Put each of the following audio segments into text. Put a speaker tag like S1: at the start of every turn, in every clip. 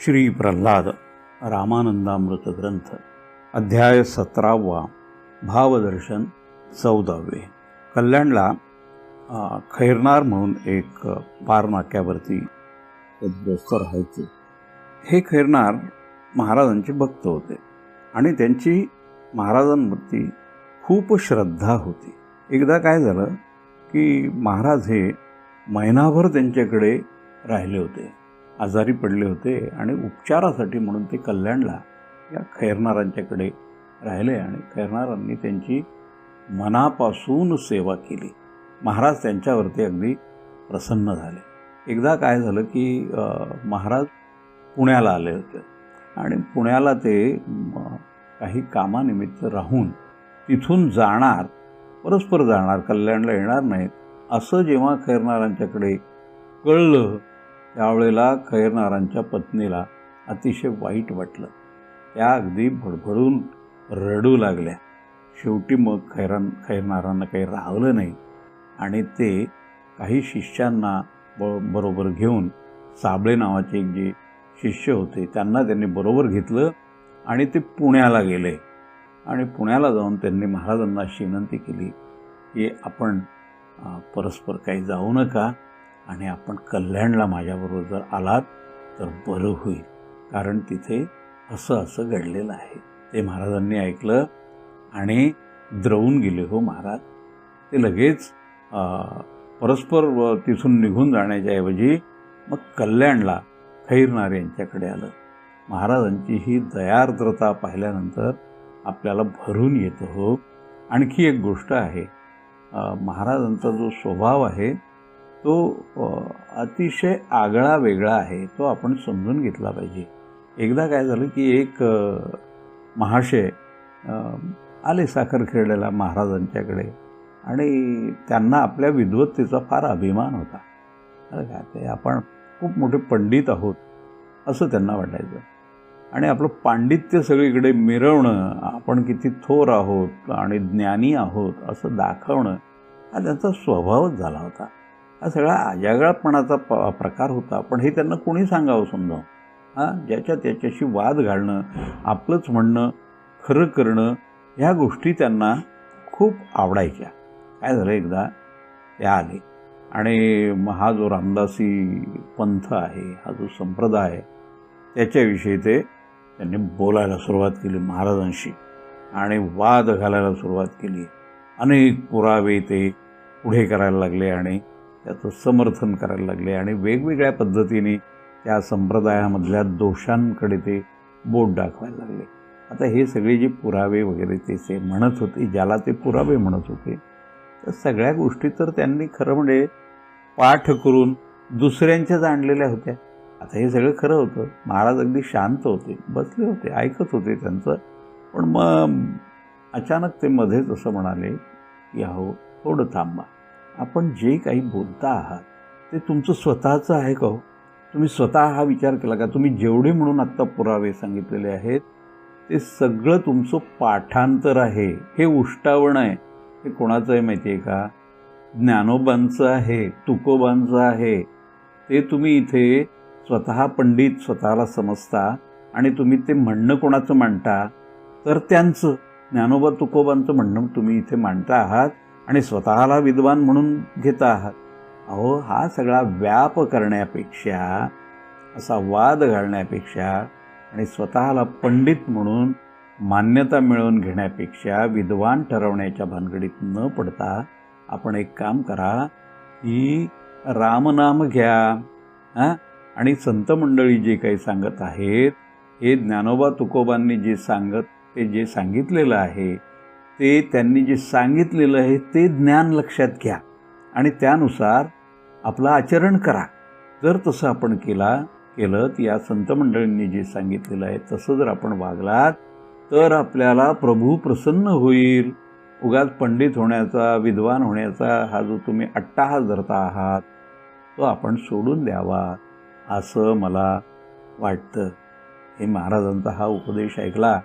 S1: श्री प्रल्हाद रामानंदामृत ग्रंथ अध्याय सतरावा भावदर्शन चौदावे. कल्याणला खैरनार म्हणून एक पार नाक्यावरती राहायचे हे खैरनार महाराजांचे भक्त होते आणि त्यांची महाराजांवरती खूप श्रद्धा होती. एकदा काय झालं की महाराज हे महिनाभर त्यांच्याकडे राहिले होते. आजारी पडले होते आणि उपचारासाठी म्हणून ते कल्याणला या खैरनारांच्याकडे राहिले आणि खैरनारांनी त्यांची मनापासून सेवा केली. महाराज त्यांच्यावरती अगदी प्रसन्न झाले. एकदा काय झालं की महाराज पुण्याला आले होते आणि पुण्याला ते काही कामानिमित्त राहून तिथून जाणार परस्पर जाणार कल्याणला येणार नाहीत असं जेव्हा खैरनारांच्याकडे कळलं त्यावेळेला खैरनारांच्या पत्नीला अतिशय वाईट वाटलं. त्या अगदी भडभडून रडू लागल्या. शेवटी मग खैरान खैरनारांना काही राहवलं नाही आणि ते काही शिष्यांना ब बरोबर घेऊन साबळे नावाचे एक जे शिष्य होते त्यांना त्यांनी बरोबर घेतलं आणि ते पुण्याला गेले. आणि पुण्याला जाऊन त्यांनी महाराजांना अशी विनंती केली की आपण परस्पर काही जाऊ नका. आणि आपण कल्याणला माझ्याबरोबर जर आलात तर बरं होईल. कारण तिथे असं असं घडलेलं आहे. ते महाराजांनी ऐकलं आणि द्रवून गेले हो महाराज. ते लगेच परस्पर व तिथून निघून जाण्याच्या ऐवजी मग कल्याणला खैरनार यांच्याकडे आलं. महाराजांची ही दयार्द्रता पाहिल्यानंतर आपल्याला भरून येतं हो. आणखी एक गोष्ट आहे महाराजांचा जो स्वभाव आहे तो अतिशय आगळा वेगळा आहे तो आपण समजून घेतला पाहिजे. एकदा काय झालं की एक महाशय आले साखर खेळलेला महाराजांच्याकडे आणि त्यांना आपल्या विद्वत्तेचा फार अभिमान होता. अरे का ते आपण खूप मोठे पंडित आहोत असं त्यांना वाटायचं. आणि आपलं पांडित्य सगळीकडे मिरवणं आपण किती थोर आहोत आणि ज्ञानी आहोत असं दाखवणं हा त्यांचा स्वभावच झाला होता. हा सगळा आजागळपणाचा प प्रकार होता. पण हे त्यांना कोणी सांगावं समजावं हां? ज्याच्या त्याच्याशी वाद घालणं आपलंच म्हणणं खरं करणं ह्या गोष्टी त्यांना खूप आवडायच्या. काय झालं एकदा? ते आले. आणि हा जो रामदासी पंथ आहे हा जो संप्रदाय आहे त्याच्याविषयी ते त्यांनी बोलायला सुरुवात केली महाराजांशी. आणि वाद घालायला सुरुवात केली. अनेक पुरावे ते पुढे करायला लागले आणि त्याचं समर्थन करायला लागले आणि वेगवेगळ्या पद्धतीने त्या संप्रदायामधल्या दोषांकडे ते बोट दाखवायला लागले. आता हे सगळे जे पुरावे वगैरे ते ते म्हणत होते ज्याला ते पुरावे म्हणत होते तर सगळ्या गोष्टी तर त्यांनी खरं म्हणजे पाठ करून दुसऱ्यांच्याच आणलेल्या होत्या. आता हे सगळं खरं होतं. महाराज अगदी शांत होते बसले होते ऐकत होते त्यांचं. पण मग अचानक ते मध्येच असं म्हणाले की अहो थोडं थांबा. आपण जे काही बोलता आहात ते तुमचं स्वतःचं आहे का हो? तुम्ही स्वतः हा विचार केला का? तुम्ही जेवढे म्हणून आत्ता पुरावे सांगितलेले आहेत ते सगळं तुमचं पाठांतर आहे. हे उष्टावण आहे. हे कोणाचं आहे माहिती आहे का? ज्ञानोबांचं आहे तुकोबांचं आहे. ते तुम्ही इथे स्वतः पंडित स्वतःला समजता आणि तुम्ही ते म्हणणं कोणाचं मांडता? तर त्यांचं. ज्ञानोबा तुकोबांचं म्हणणं तुम्ही इथे मांडता आहात. आणि स्वतःला विद्वान म्हणून घेता आहात. अहो हा सगळा व्याप करण्यापेक्षा असा वाद घालण्यापेक्षा आणि स्वतःला पंडित म्हणून मान्यता मिळवून घेण्यापेक्षा विद्वान ठरवण्याच्या भानगडीत न पडता आपण एक काम करा की रामनाम घ्या. हां? आणि संत मंडळी जे काही सांगत आहेत हे ज्ञानोबा तुकोबांनी जे सांगत ते जे सांगितलेलं आहे ते त्यांनी जे सांगितलेलं आहे ते ज्ञान लक्षात घ्या आणि त्यानुसार आपलं आचरण करा. जर तसं आपण केला केलं तर या संत मंडळींनी जे सांगितलेलं आहे तसं जर आपण वागलात तर आपल्याला प्रभू प्रसन्न होईल. उगाच पंडित होण्याचा विद्वान होण्याचा हा जो तुम्ही अट्टाहास धरता आहात तो आपण सोडून द्यावा असं मला वाटतं. हे महाराजांचा हा उपदेश ऐकला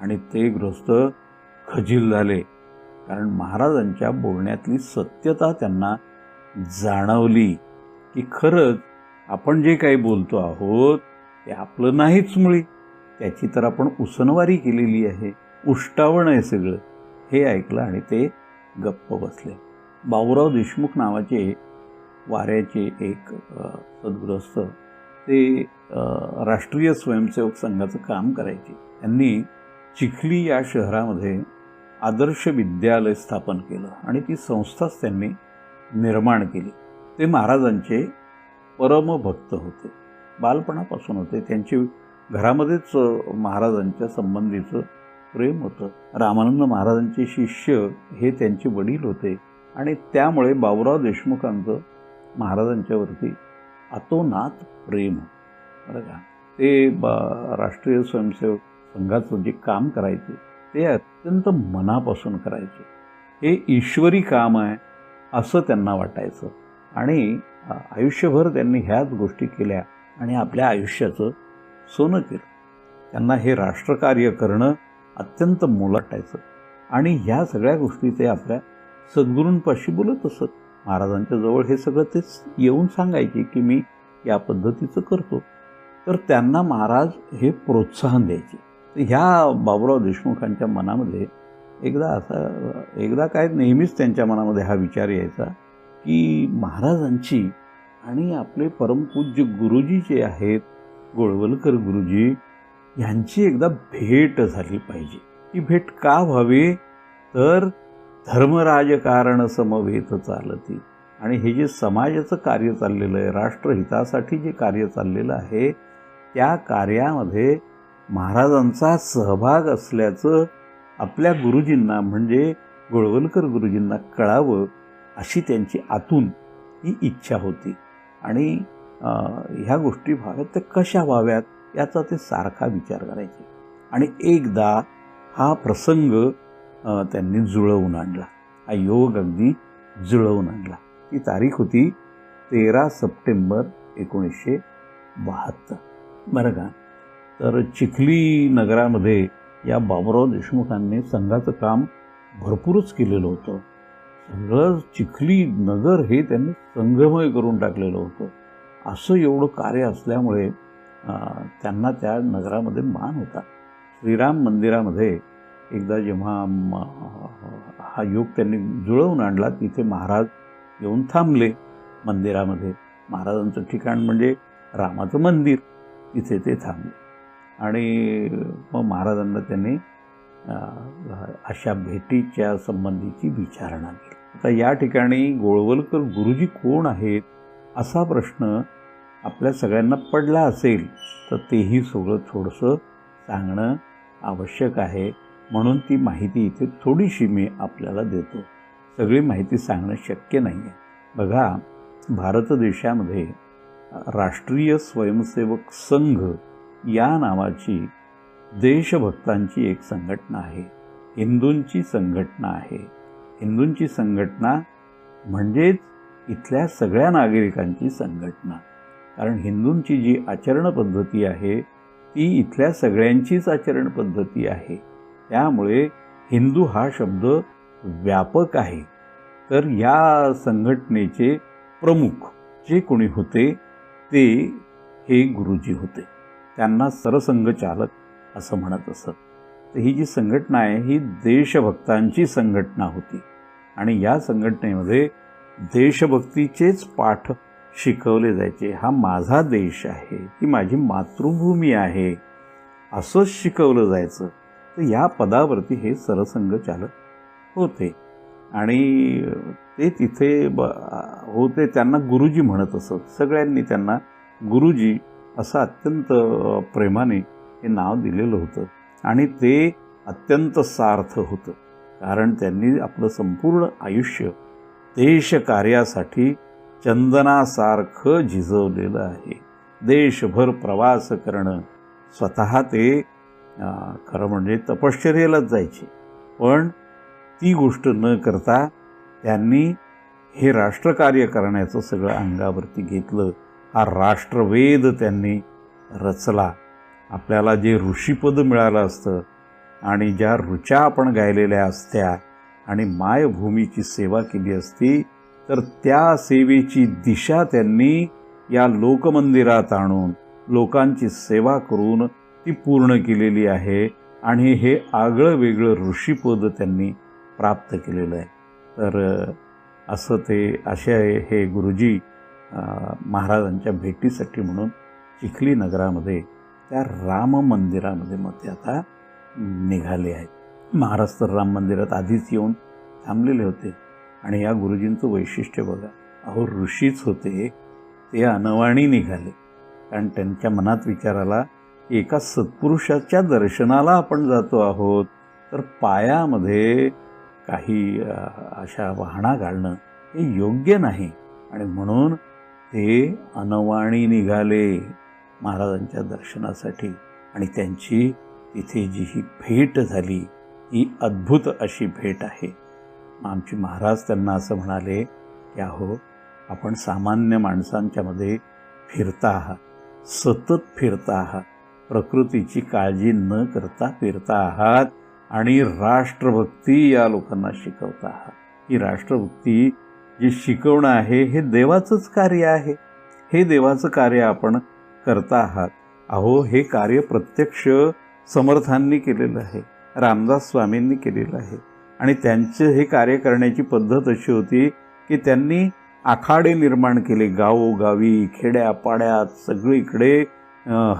S1: आणि ते गृहस्थ खजील झाले. कारण महाराजांच्या बोलण्यातली सत्यता त्यांना जाणवली की खरंच आपण जे काही बोलतो आहोत ते आपलं नाहीच मुळी. त्याची तर आपण उसनवारी केलेली आहे. उष्टावण आहे सगळं. हे ऐकलं आणि ते गप्प बसले. बाबूराव देशमुख नावाचे वाऱ्याचे एक अ, सद्गृहस्थ ते राष्ट्रीय स्वयंसेवक संघाचं काम करायचे. त्यांनी चिखली या शहरामध्ये आदर्श विद्यालय स्थापन केलं आणि ती संस्थाच त्यांनी निर्माण केली. ते महाराजांचे परमभक्त होते. बालपणापासून होते. त्यांची घरामध्येच महाराजांच्या संबंधीचं प्रेम होतं. रामानंद महाराजांचे शिष्य हे त्यांचे वडील होते आणि त्यामुळे बाबुराव देशमुखांचं महाराजांच्यावरती अतोनात प्रेम बरं का? ते बा राष्ट्रीय स्वयंसेवक संघाचं जे काम करायचे ते अत्यंत मनापासून करायचे. हे ईश्वरी काम आहे असं त्यांना वाटायचं. आणि आयुष्यभर त्यांनी ह्याच गोष्टी केल्या आणि आपल्या आयुष्याचं सोनं केलं. त्यांना हे राष्ट्रकार्य करणं अत्यंत मोलाटायचं. आणि ह्या सगळ्या गोष्टी ते आपल्या सद्गुरूंपाशी बोलत असत. महाराजांच्या जवळ हे सगळं तेच येऊन सांगायचे की मी या पद्धतीचं करतो. तर त्यांना महाराज हे प्रोत्साहन द्यायचे. तर ह्या बाबुराव देशमुखांच्या मनामध्ये एकदा असा एकदा काय नेहमीच त्यांच्या मनामध्ये हा विचार यायचा की महाराजांची आणि आपले परमपूज्य गुरुजी जे आहेत गोळवलकर गुरुजी यांची एकदा भेट झाली पाहिजे. ही भेट का व्हावी? तर धर्मराजकारण समवेत चालती. आणि हे जे समाजाचं कार्य चाललेलं आहे राष्ट्रहितासाठी जे कार्य चाललेलं आहे त्या कार्यामध्ये महाराजांचा सहभाग असल्याचं आपल्या गुरुजींना म्हणजे गोळवलकर गुरुजींना कळावं अशी त्यांची आतून ही इच्छा होती. आणि ह्या गोष्टी व्हाव्यात त्या कशा व्हाव्यात याचा ते सारखा विचार करायचे. आणि एकदा हा प्रसंग त्यांनी जुळवून आणला. हा योग अगदी जुळवून आणला. ती तारीख होती तेरा सप्टेंबर एकोणीसशे बहात्तर. बरं का? तर चिखली नगरामध्ये या बाबुराव देशमुखांनी संघाचं काम भरपूरच केलेलं होतं. सगळं चिखली नगर हे त्यांनी संघमय करून टाकलेलं होतं. असं एवढं कार्य असल्यामुळे त्यांना त्या नगरामध्ये मान होता. श्रीराम मंदिरामध्ये एकदा जेव्हा हा योग त्यांनी जुळवून आणला तिथे महाराज येऊन थांबले मंदिरामध्ये. महाराजांचं ठिकाण म्हणजे रामाचं मंदिर. तिथे ते थांबले. आणि मग महाराजांना त्यांनी अशा भेटीच्या संबंधीची विचारणा केली. आता या ठिकाणी गोळवलकर गुरुजी कोण आहेत असा प्रश्न आपल्या सगळ्यांना पडला असेल तर तेही सगळं थोडंसं सांगणं आवश्यक आहे. म्हणून ती माहिती इथे थोडीशी मी आपल्याला देतो. सगळी माहिती सांगणं शक्य नाही आहे बघा भारत देशामध्ये राष्ट्रीय स्वयंसेवक संघ या नावाची देशभक्तांची एक संघटना आहे. हिंदूंची संघटना आहे. हिंदूंची संघटना म्हणजेच इथल्या सगळ्या नागरिकांची संघटना. कारण हिंदूंची जी आचरण पद्धती आहे ती इथल्या सगळ्यांचीच आचरण पद्धती आहे. त्यामुळे हिंदू हा शब्द व्यापक आहे. तर या संघटनेचे प्रमुख जे कोणी होते ते हे गुरुजी होते. त्यांना सरसंघचालक असं म्हणत असत. तर ही जी संघटना आहे ही देशभक्तांची संघटना होती. आणि या संघटनेमध्ये देशभक्तीचेच पाठ शिकवले जायचे. हा माझा देश आहे ही माझी मातृभूमी आहे असंच शिकवलं जायचं. तर या पदावरती हे सरसंघचालक होते. आणि ते तिथे ब होते त्यांना गुरुजी म्हणत असत. सगळ्यांनी त्यांना गुरुजी असं अत्यंत प्रेमाने हे नाव दिलेलं होतं. आणि ते अत्यंत सार्थ होतं. कारण त्यांनी आपलं संपूर्ण आयुष्य देशकार्यासाठी चंदनासारखं झिजवलेलं आहे. देशभर प्रवास करणं स्वतः ते खरं म्हणजे तपश्चर्यालाच जायचे. पण ती गोष्ट न करता त्यांनी हे राष्ट्रकार्य करण्याचं सगळं अंगावरती घेतलं. हा राष्ट्रवेद त्यांनी रचला. आपल्याला जे ऋषीपद मिळालं असतं आणि ज्या ऋचा आपण गायलेल्या असत्या आणि मायभूमीची सेवा केली असती तर त्या सेवेची दिशा त्यांनी या लोकमंदिरात आणून लोकांची सेवा करून ती पूर्ण केलेली आहे आणि हे आगळं वेगळं ऋषीपद त्यांनी प्राप्त केलेलं आहे. तर असं ते असे हे गुरुजी महाराजांच्या भेटीसाठी म्हणून चिखली नगरामध्ये त्या राम मंदिरामध्ये मग ते आता निघाले आहेत. महाराज तर राम मंदिरात आधीच येऊन थांबलेले होते. आणि या गुरुजींचं वैशिष्ट्य बघा अहो ऋषीच होते ते अनवाणी निघाले. कारण त्यांच्या मनात विचार आला की एका सत्पुरुषाच्या दर्शनाला आपण जातो आहोत तर पायामध्ये काही अशा वाहना घालणं हे योग्य नाही. आणि म्हणून ते अनवाणी निघाले महाराजांच्या दर्शनासाठी. आणि त्यांची तिथे जी ही भेट झाली. ही अद्भुत अशी भेट आहे. आमचे महाराज त्यांना असं म्हणाले की अहो आपण सामान्य माणसांच्यामध्ये फिरता आहात सतत फिरता आहात प्रकृतीची काळजी न करता फिरता आहात आणि राष्ट्रभक्ती या लोकांना शिकवता आहात ही राष्ट्रभक्ती जे शिकवणं आहे हे देवाचंच कार्य आहे. हे देवाचं कार्य आपण करता आहात. अहो हे कार्य प्रत्यक्ष समर्थांनी केलेलं आहे. रामदास स्वामींनी केलेलं आहे. आणि त्यांचं हे कार्य करण्याची पद्धत अशी होती की त्यांनी आखाडे निर्माण केले. गावोगावी खेड्यापाड्यात सगळीकडे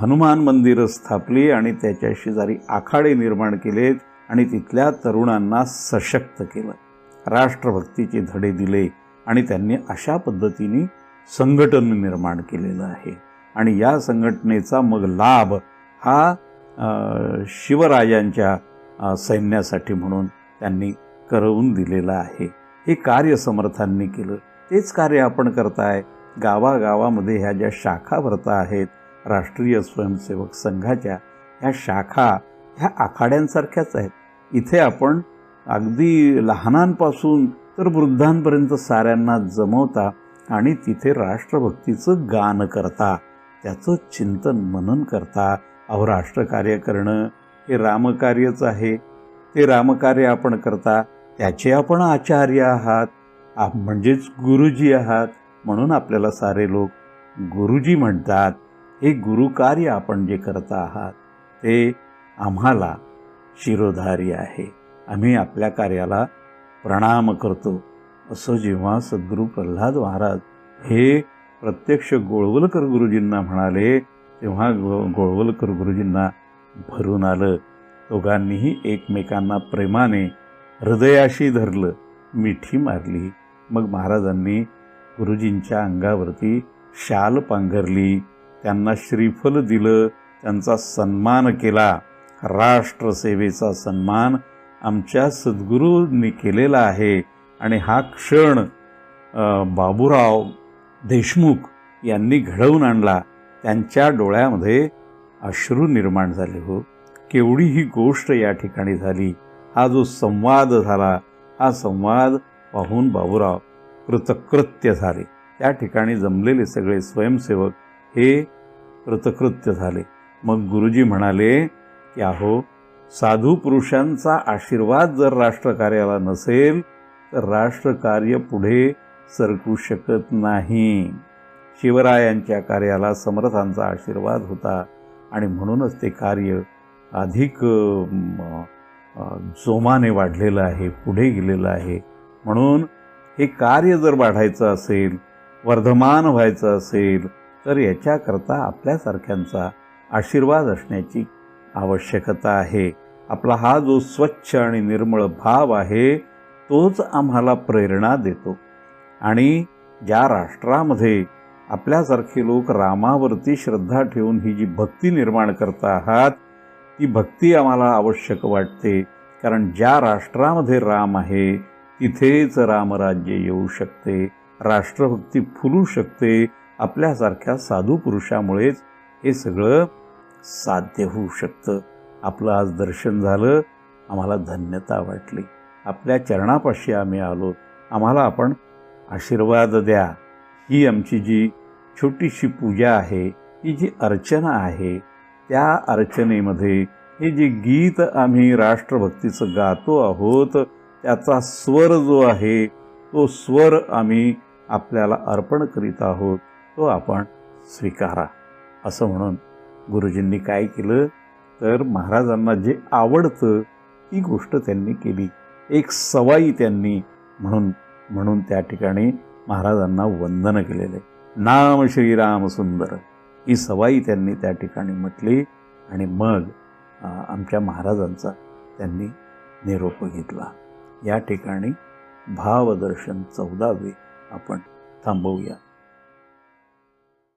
S1: हनुमान मंदिरं स्थापली आणि त्याच्या शेजारी आखाडे निर्माण केलेत आणि तिथल्या तरुणांना सशक्त केलं. राष्ट्रभक्तीचे धडे दिले. आणि त्यांनी अशा पद्धतीने संघटन निर्माण केलेलं आहे. आणि या संघटनेचा मग लाभ हा शिवराजांच्या शिवरायांच्या सैन्यासाठी म्हणून त्यांनी करवून दिलेलं आहे. हे कार्य समर्थांनी केलं. तेच कार्य आपण करताय. गावागावामध्ये ह्या ज्या शाखा भरता आहेत राष्ट्रीय स्वयंसेवक संघाच्या ह्या शाखा ह्या आखाड्यांसारख्याच आहेत. इथे आपण अगदी लहानांपासून तर वृद्धांपर्यंत साऱ्यांना जमवता आणि तिथे राष्ट्रभक्तीचं गान करता. त्याचं चिंतन मनन करता. अहो राष्ट्रकार्य करणं हे रामकार्यच आहे. ते रामकार्य आपण करता. त्याचे आपण आचार्य आहात. आप म्हणजेच गुरुजी आहात. म्हणून आपल्याला सारे लोक गुरुजी म्हणतात. हे गुरुकार्य आपण जे करता आहात ते आम्हाला शिरोधारी आहे. आम्ही आपल्या कार्याला प्रणाम करतो. असं जेव्हा सद्गुरू प्रल्हाद महाराज हे प्रत्यक्ष गोळवलकर गुरुजींना म्हणाले तेव्हा गो गोळवलकर गुरुजींना भरून आलं. दोघांनीही एकमेकांना प्रेमाने हृदयाशी धरलं मिठी मारली. मग महाराजांनी गुरुजींच्या अंगावरती शाल पांघरली त्यांना श्रीफल दिलं त्यांचा सन्मान केला. राष्ट्रसेवेचा सन्मान आमच्या सद्गुरूंनी केलेला आहे. आणि हा क्षण बाबूराव देशमुख यांनी घडवून आणला. त्यांच्या डोळ्यामध्ये अश्रू निर्माण झाले हो. केवढी ही गोष्ट या ठिकाणी झाली. हा जो संवाद झाला हा संवाद पाहून बाबूराव कृतकृत्य झाले. त्या ठिकाणी जमलेले सगळे स्वयंसेवक हे कृतकृत्य झाले. मग गुरुजी म्हणाले की अहो साधू पुरुषांचा आशीर्वाद जर राष्ट्रकार्याला नसेल तर राष्ट्रकार्य पुढे सरकू शकत नाही. शिवरायांच्या कार्याला समर्थांचा आशीर्वाद होता आणि म्हणूनच ते कार्य अधिक जोमाने वाढलेलं आहे पुढे गेलेलं आहे. म्हणून हे कार्य जर वाढायचं असेल वर्धमान व्हायचं असेल तर याच्याकरता आपल्यासारख्यांचा आशीर्वाद असण्याची आवश्यकता आहे. आपला हा जो स्वच्छ आणि निर्मळ भाव आहे तोच आम्हाला प्रेरणा देतो. आणि ज्या राष्ट्रामध्ये आपल्यासारखे लोक रामावरती श्रद्धा ठेवून ही जी भक्ती निर्माण करता आहात ती भक्ती आम्हाला आवश्यक वाटते. कारण ज्या राष्ट्रामध्ये राम आहे तिथेच रामराज्य येऊ शकते. राष्ट्रभक्ती फुलू शकते. आपल्यासारख्या साधू पुरुषामुळेच हे सगळं साध्य होऊ शकतं. आपलं आज दर्शन झालं आम्हाला धन्यता वाटली. आपल्या चरणापाशी आम्ही आलो. आम्हाला आपण आशीर्वाद द्या. ही आमची जी छोटीशी पूजा आहे ही जी अर्चना आहे त्या अर्चनेमध्ये हे जे गीत आम्ही राष्ट्रभक्तीचं गातो आहोत त्याचा स्वर जो आहे तो स्वर आम्ही आपल्याला अर्पण करीत आहोत तो आपण स्वीकारा. असं म्हणून गुरुजींनी काय केलं? तर महाराजांना जे आवडतं ती गोष्ट त्यांनी केली. एक सवाई त्यांनी म्हणून म्हणून त्या ठिकाणी महाराजांना वंदन केलेले नाम श्रीराम सुंदर. ही सवाई त्यांनी त्या ठिकाणी म्हटली आणि मग आमच्या महाराजांचा त्यांनी निरोप घेतला. या ठिकाणी भावदर्शन चौदावे आपण थांबवूया.